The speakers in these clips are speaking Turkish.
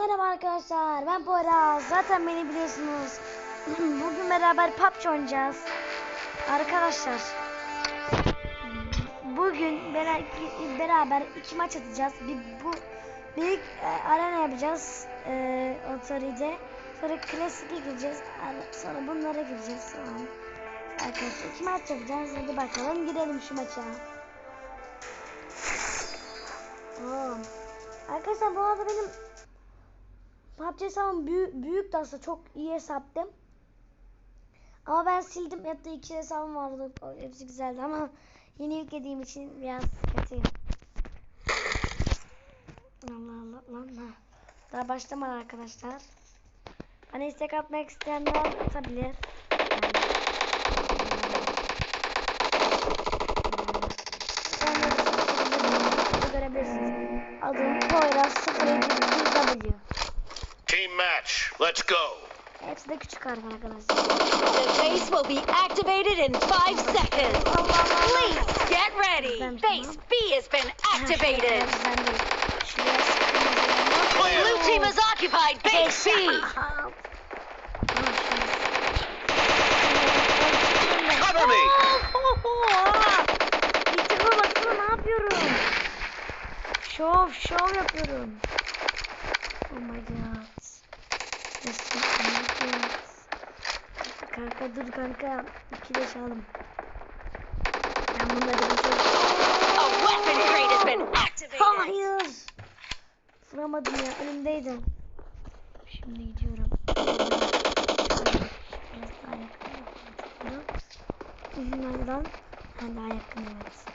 Merhaba arkadaşlar ben Poyraz zaten beni biliyorsunuz. Bugün beraber PUBG oynayacağız. Arkadaşlar Bugün bera- beraber iki maç atacağız. Bir bu Büyük e, arena yapacağız e, Authority'de Sonra klasik'e gireceğiz. Sonra bunlara gireceğiz. Arkadaşlar iki maç yapacağız. Hadi bakalım girelim şu maça. Oo. Arkadaşlar bu arada benim PUBG hesabım büyük, büyük de aslında çok iyi hesaptım. Ama ben sildim. Hatta iki hesabım vardı. Hepsi güzeldi ama yeni yüklediğim için biraz kötüyüm. Allah Allah Allah. Allah. Daha başlamadı arkadaşlar. Bana istek atmak isteyenler atabilir. Görebilirsiniz. Adım Poyraz 072W. Team match. Let's go. Hepsi de arkadaşlar. The base will be activated in five seconds. Please get ready. Base B has been activated. Ben de şuraya sıkıntı Blue team has occupied base B. Cover me. İlkime baksana ne yapıyorum? Şov şov yapıyorum. Oh my god. Kanka dur kanka. İki de çalalım. Ben bunları activated. Hayır. Vuramadım ya önümdeydim. Şimdi gidiyorum. Biraz daha yakın. Uzunlardan ha, daha yakın evet.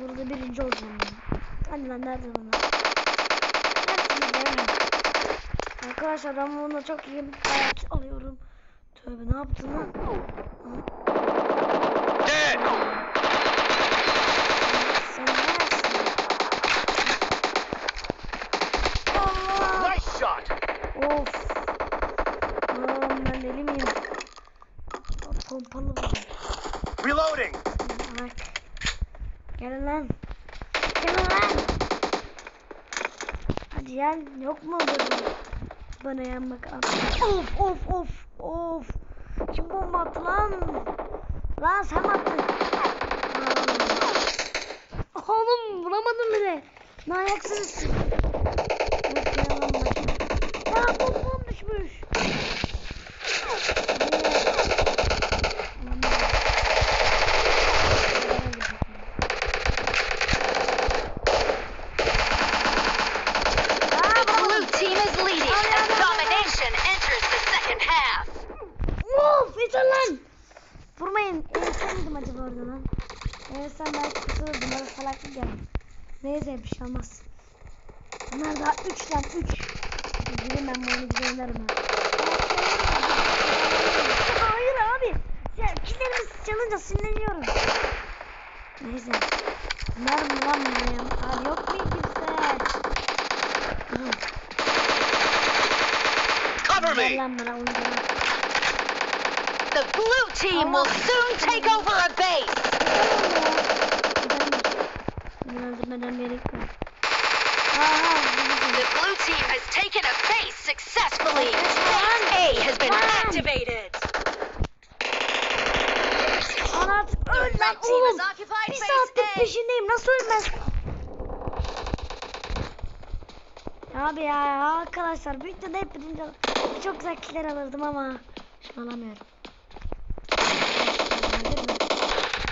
Burada birinci olacağım ben. Hadi lan nerede bunlar? Arkadaşlar ben bunu çok iyi ayak alıyorum. Tövbe ne yaptın lan? Of. Aman ben deli miyim? Pompalı bu. Reloading. Gelin lan. Gelin lan. Hadi gel. Yok mu böyle? Bana yanmak Of of of of. Kim bomba attı lan? Lan sen attın? Oğlum vuramadım bile. Ne ayaksınız? Neyse bir şey olmaz. Bunlar daha 3 lan 3. Gideyim ben bu oyunu güzel oynarım ha. Hayır abi. Ya killerimiz çalınca sinirleniyorum. Neyse. Bunlar mı lan bunlar? Abi yok mu kimse? Cover Ver me. lan bana oyuncağı. The blue team will soon take over a base. Öldürmeden gerek yok. The blue team has taken a base successfully. Base A has been activated. Ana artık The öl lan oğlum. Bir saattir peşindeyim. Nasıl ölmez? Abi ya arkadaşlar büyük de hep birinci Çok güzel killer alırdım ama şu alamıyorum.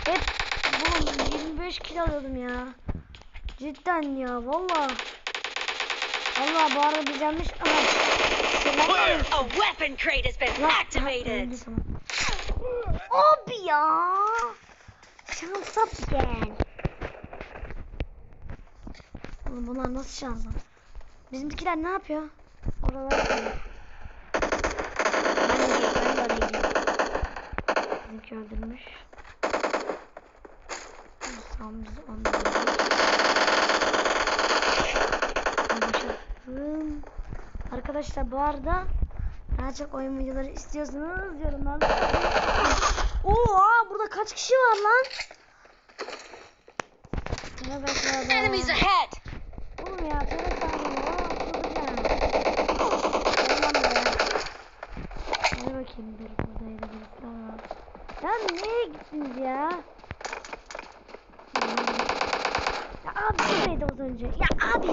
Hep bu 25 kill alıyordum ya. Cidden ya valla. Valla bu arada biz yanlış... A weapon crate has been activated. Abi ya. Şansa gel. Oğlum bunlar nasıl şans lan? Bizimkiler ne yapıyor? Oralara gidiyor. Ben de ben de oraya gidiyorum. Bizimki öldürmüş. Tamam biz onları Arkadaşlar bu arada daha çok oyun videoları istiyorsanız yorumlarda Oha burada kaç kişi var lan? Enemies ahead. Oğlum ya çabuk bakayım bir buradaydı birisi ama. Ya nereye gittiniz ya? Ya abi buradaydı az önce. Ya abi.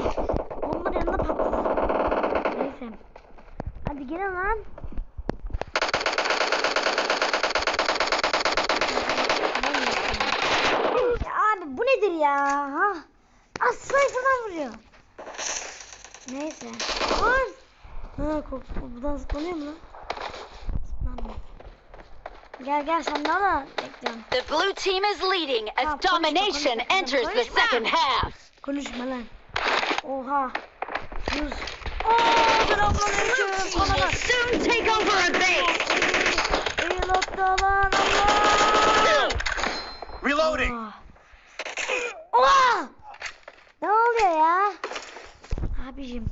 Bombanın yanında patladı. Neyse. Hadi gelin lan. Abi bu nedir ya? Ha? Aslan falan vuruyor. Neyse. Lan. Ha. Buradan zıplanıyor mu lan? Zıplanmıyor. Gel gel sen de ala. Bekliyorum. The blue team is leading as konuşma, domination konuşma, enters the konuşma. second half. Konuşma lan. Oha. Yüz. Ooo selamünaleyküm. Bana bak. Soon take over a base. Reloading. Oha. Oha. Ne oluyor ya? Abicim.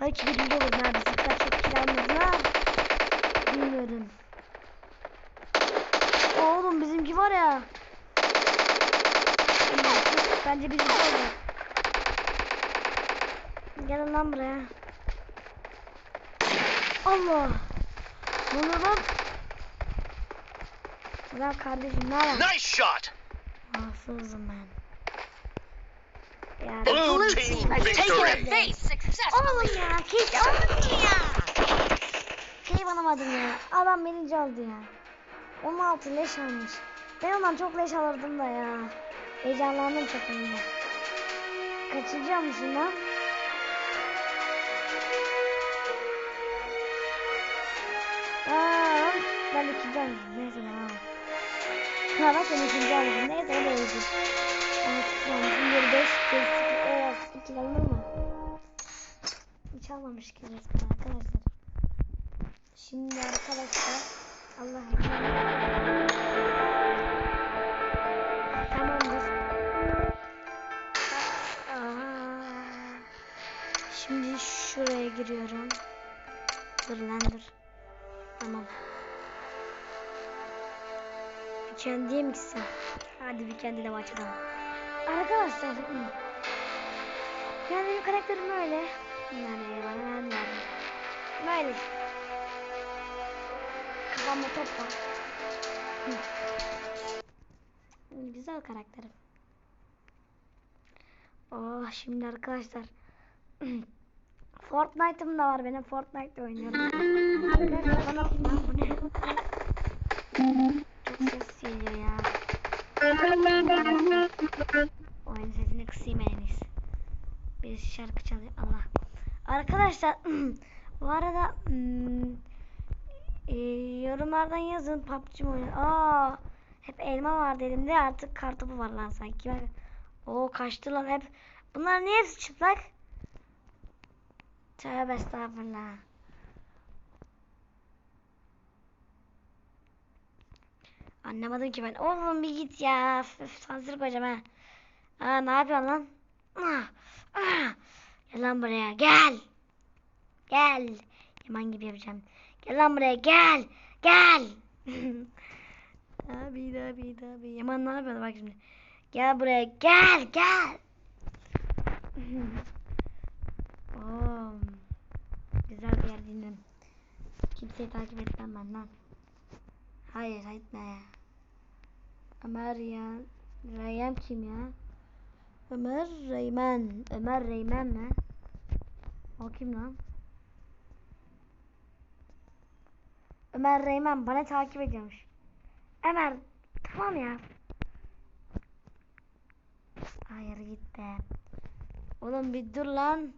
Belki birinci olurum ha. Bizimkiler çok kilanmaz ha. Bilmiyorum. Oğlum bizimki var ya. Bence birinci olur. Gelin lan buraya. Allah. Ne oluyor lan? Ulan kardeşim ne var? Nice shot. Mahsuzum ben. Ya Blue team victory. Oğlum ya keş almadın ya. Keyif alamadım ya. Adam birinci oldu ya. 16 leş almış. Ben ondan çok leş alırdım da ya. Heyecanlandım çok. Kaçıncı almışım lan? Aa, ben ikinci almışım. Neyse. Ha bak ben ikinci. Neyse o da olsun. Evet, almışım. 25, 5, evet, 2 alınır mı? Hiç almamış ki resmen arkadaşlar. Şimdi arkadaşlar Allah Tamamdır. Aa, Şimdi şuraya giriyorum. Dur lan dur. Weekend'e mi gitsem? Hadi Weekend'e de başlayalım. Arkadaşlar. Yani benim karakterim öyle. Yani ben ben Böyle. Kafamda top var. Güzel karakterim. Oh şimdi arkadaşlar. Fortnite'ım da var benim. Fortnite oynuyorum. Bana Lan bu ne? Çok ses geliyor ya. Oyun sesini kısayım. Bir şarkı çalıyor. Allah. Arkadaşlar bu arada hmm, e, yorumlardan yazın PUBG mi oynuyor? Aa, hep elma vardı elimde artık kartopu var lan sanki. Oo kaçtı lan hep. Bunlar niye hepsi çıplak? Tövbe estağfurullah. Anlamadım ki ben. Oğlum bir git ya. Üf, sansür ha. Aa ne yapıyorsun lan? Ah, ah. Gel lan buraya gel. Gel. Yaman gibi yapacağım. Gel lan buraya gel. Gel. abi abi abi. Yaman ne yapıyor bak şimdi. Gel buraya gel gel. Oo. Güzel bir yer dinledim. Kimseyi takip etmem ben lan. Hayır etme. Ömer ya. Reyem kim ya? Ömer Reymen. Ömer Reymen mi? O kim lan? Ömer Reymen bana takip ediyormuş. Ömer tamam ya. Hayır git be. Oğlum bir dur lan.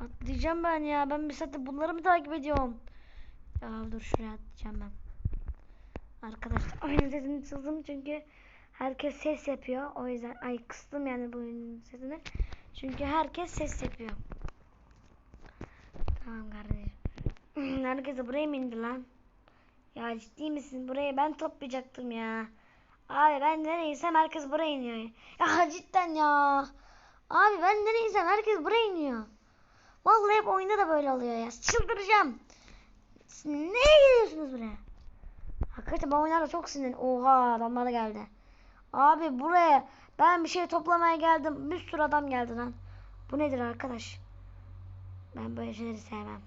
Atlayacağım ben ya. Ben bir saattir bunları mı takip ediyorum? Ya dur şuraya atlayacağım ben. Arkadaşlar oyunun sesini kıstım çünkü herkes ses yapıyor. O yüzden ay kıstım yani bu oyunun sesini. Çünkü herkes ses yapıyor. Tamam kardeşim. Herkes buraya mı indi lan? Ya ciddi misin? Buraya ben toplayacaktım ya. Abi ben nereysem herkes buraya iniyor. Ya cidden ya. Abi ben nereysem herkes buraya iniyor. Vallahi hep oyunda da böyle oluyor ya. Çıldıracağım. Siz Neye geliyorsunuz buraya? Hakikaten ben oyunlarda çok sinirlen. Oha adamlar da geldi. Abi buraya ben bir şey toplamaya geldim. Bir sürü adam geldi lan. Bu nedir arkadaş? Ben böyle şeyleri sevmem.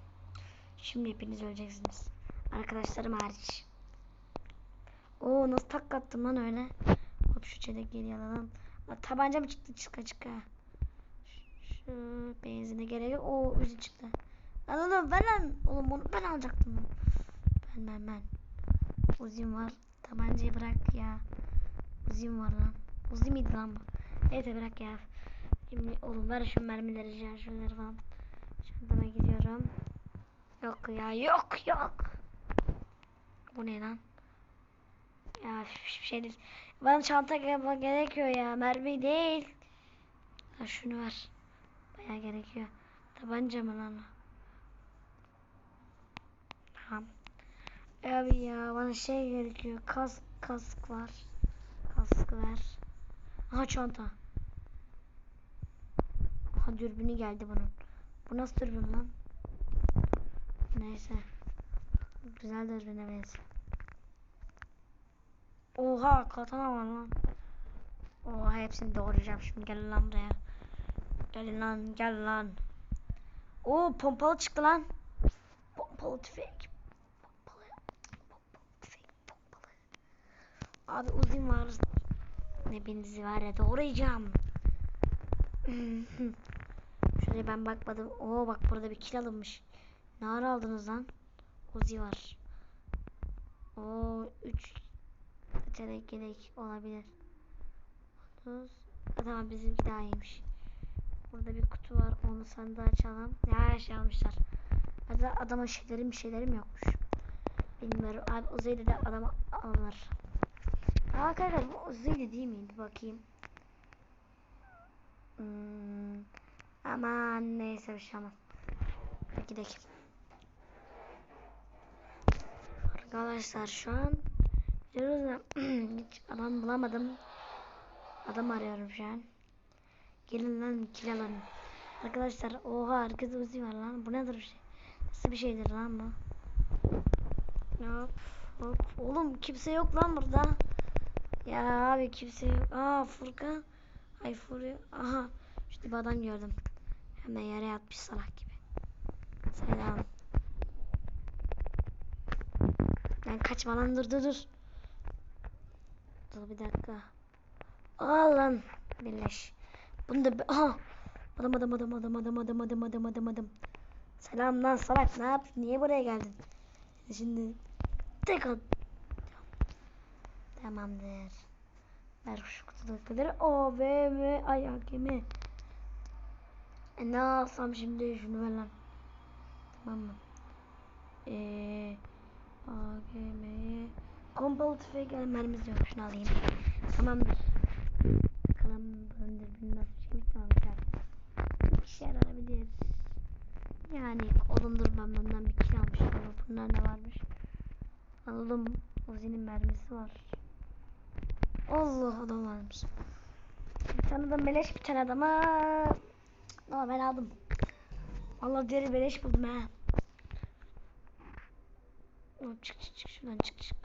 Şimdi hepiniz öleceksiniz. Arkadaşlarım hariç. Oo nasıl tak attım lan öyle. Hop şu çelik geliyor lan. Aa, Tabanca mı çıktı çıka çıka. Şu, benzine gerek yok. Oo uzi çıktı. Lan oğlum ver lan. Oğlum onu ben alacaktım. Ben ben ben. Uzim var. Tabancayı bırak ya. Uzim var lan. Uzi miydi lan bu? Evet bırak ya. Şimdi oğlum ver şu mermileri ya şunları falan. Çantama gidiyorum. Yok ya yok yok. Bu ne lan? Ya hiçbir şey değil. Bana çanta ge- gerekiyor ya. Mermi değil. Ha şunu ver. Baya gerekiyor. Tabanca mı lan? Tamam. Abi ya bana şey gerekiyor. Kask kask var. Kask ver. Aha çanta. Aha dürbünü geldi bunun. Bu nasıl dürbün lan? Neyse. Güzel dürbüne benziyor. Oha katana var lan. Oha hepsini doğrayacağım şimdi gel lan buraya. Gel lan gel lan. Oo pompalı çıktı lan. Pompalı tüfek. Pompalı. Pompalı tüfek. Pompalı. Abi uzun var. Ne benizi var ya doğrayacağım. Şuraya ben bakmadım. Oo bak burada bir kil alınmış. Ne ara aldınız lan? Uzi var. Oo 3 Yetenek gerek olabilir. 30. Ha, tamam bizimki daha iyiymiş. Burada bir kutu var. Onu sandığı açalım. Ya her şey almışlar. Hadi adama şeylerim bir şeylerim yokmuş. Bilmiyorum. Abi Uzay'da da adam alınır. Arkadaşlar bu Uzay'da değil miydi? Bakayım. Hmm. Aman neyse bir şey olmaz. Gidelim. Arkadaşlar şu an Diyoruz hiç adam bulamadım. Adam arıyorum şu an. Gelin lan kill alalım. Arkadaşlar oha herkes uzi var lan. Bu nedir bir şey? Nasıl bir şeydir lan bu? Hop hop. Oğlum kimse yok lan burada. Ya abi kimse yok. Aa Furkan. Ay Furya. Aha. Bir adam gördüm. Hemen yere yatmış salak gibi. Selam. Ben kaçma lan dur dur dur. Dur bir dakika. Aa lan. Birleş. Bunu da... Aha. Adam adam adam adam adam adam adam adam adam adam. Selam lan salak ne yaptın? Niye buraya geldin? Şimdi tek at. Tamamdır. Ver şu kutudakileri. O ve ve ay hakemi. E ne yapsam şimdi şunu ver lan. Tamam mı? Eee AGM'ye Pompalı tüfek mermimiz yok şunu alayım. Tamamdır. Bakalım dürbünü nasıl çıkmış tamam güzel. İşe yarayabilir. Yani olumdur ben bundan bir kill almışım bunlar ne varmış? Alalım. Uzi'nin mermisi var. Allah adam varmış. De beleş bir tane adama. Ama ben aldım. Vallahi deri beleş buldum ha. Çık çık çık şuradan çık çık.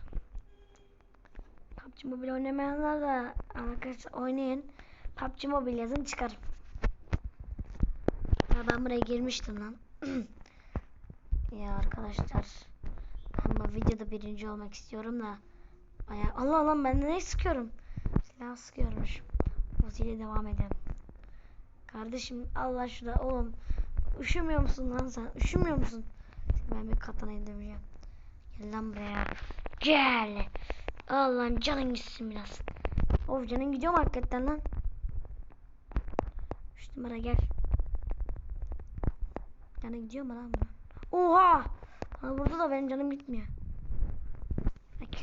PUBG Mobile oynamayanlar da arkadaşlar oynayın. PUBG Mobile yazın çıkar. Ya ben buraya girmiştim lan. ya arkadaşlar. Bu videoda birinci olmak istiyorum da. Bayağı Allah Allah ben ne sıkıyorum? Silah sıkıyormuş. Uzi'yle devam edelim. Kardeşim Allah şurada oğlum. Üşümüyor musun lan sen? Üşümüyor musun? Ben bir katana indirmeyeceğim. Gel lan buraya. Gel. Allah'ım canın gitsin biraz. Of canın gidiyor mu hakikaten lan? Üç numara gel. Canın gidiyor mu lan bu? Oha! Ha, burada da benim canım gitmiyor.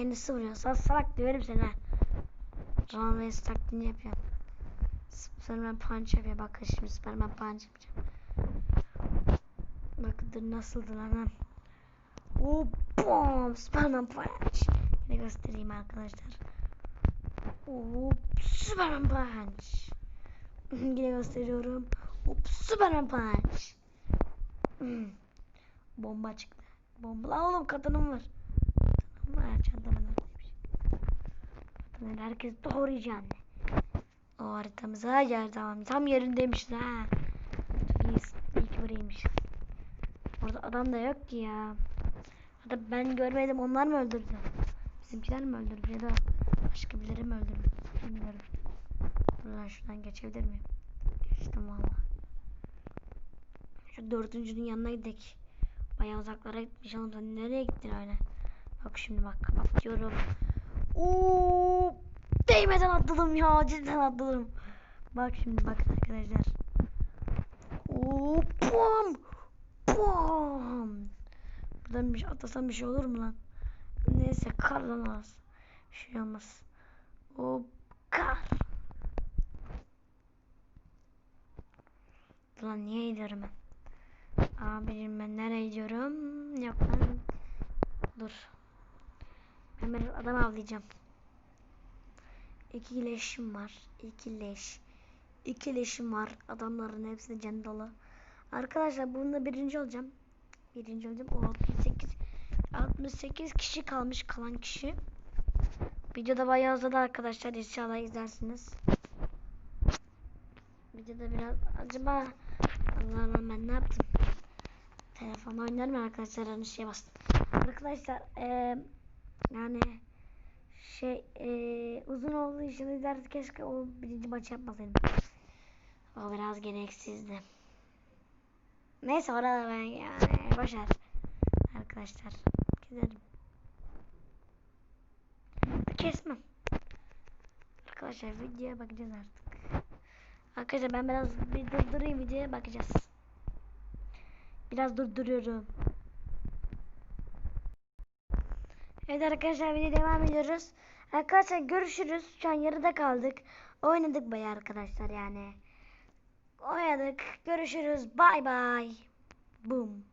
Kendisi vuruyor. Sen salak döverim seni ha. Run Reis taklidini yapıyorum. Superman punch yapıyor. Bakın şimdi Superman punch yapacağım. Bakın nasıldı lan ha. Oh! Superman punch. Yine göstereyim arkadaşlar. Oh, Superman punch. Yine gösteriyorum. Hop, Superman punch. Bomba çıktı. Bomba. Lan oğlum kadınım var. Kadınım var. Çantamın oradaymış. Kadınlar herkes doğrayacağım. O haritamıza yer tamam. Tam yerindeymişiz ha. Biz ilk buraymışız. Orada adam da yok ki ya. da ben görmedim onlar mı öldürdü? Bizimkiler mi öldürdü ya da başka birileri mi öldürdü? Bilmiyorum. Buradan şuradan geçebilir miyim? Geçtim valla. Şu dördüncünün yanına gidelim. Bayağı uzaklara gitmiş oğlum nereye gittin öyle? Bak şimdi bak kapatıyorum. Oo! Değmeden atladım ya cidden atladım. Bak şimdi bak arkadaşlar. Oo! Pum! Pum! Buradan bir şey atlasam bir şey olur mu lan? Neyse kar lan az. Bir şey olmaz. O kar. Lan niye gidiyorum ben? Abicim ben nereye gidiyorum? Yok lan. Dur. Bir adam avlayacağım. İki leşim var. İki leş. İki leşim var. Adamların hepsi de can dolu. Arkadaşlar bunda birinci olacağım. Birinci olacağım. O 68 68 kişi kalmış kalan kişi. Videoda bayağı uzadı arkadaşlar. İnşallah izlersiniz. Videoda biraz acaba Allah Allah ben ne yaptım? Telefonla oynarım arkadaşlar hani şey bastım. Arkadaşlar eee yani şey eee uzun olduğu için izlerdi keşke o birinci maçı yapmasaydım. O biraz gereksizdi. Neyse orada ben yani boşver. Arkadaşlar gidelim. Kesmem. Arkadaşlar videoya bakacağız artık. Arkadaşlar ben biraz bir durdurayım videoya bakacağız. Biraz durduruyorum. Evet arkadaşlar video devam ediyoruz. Arkadaşlar görüşürüz. Şu an yarıda kaldık. Oynadık bayağı arkadaşlar yani. Oynadık. Görüşürüz. Bay bay. Boom.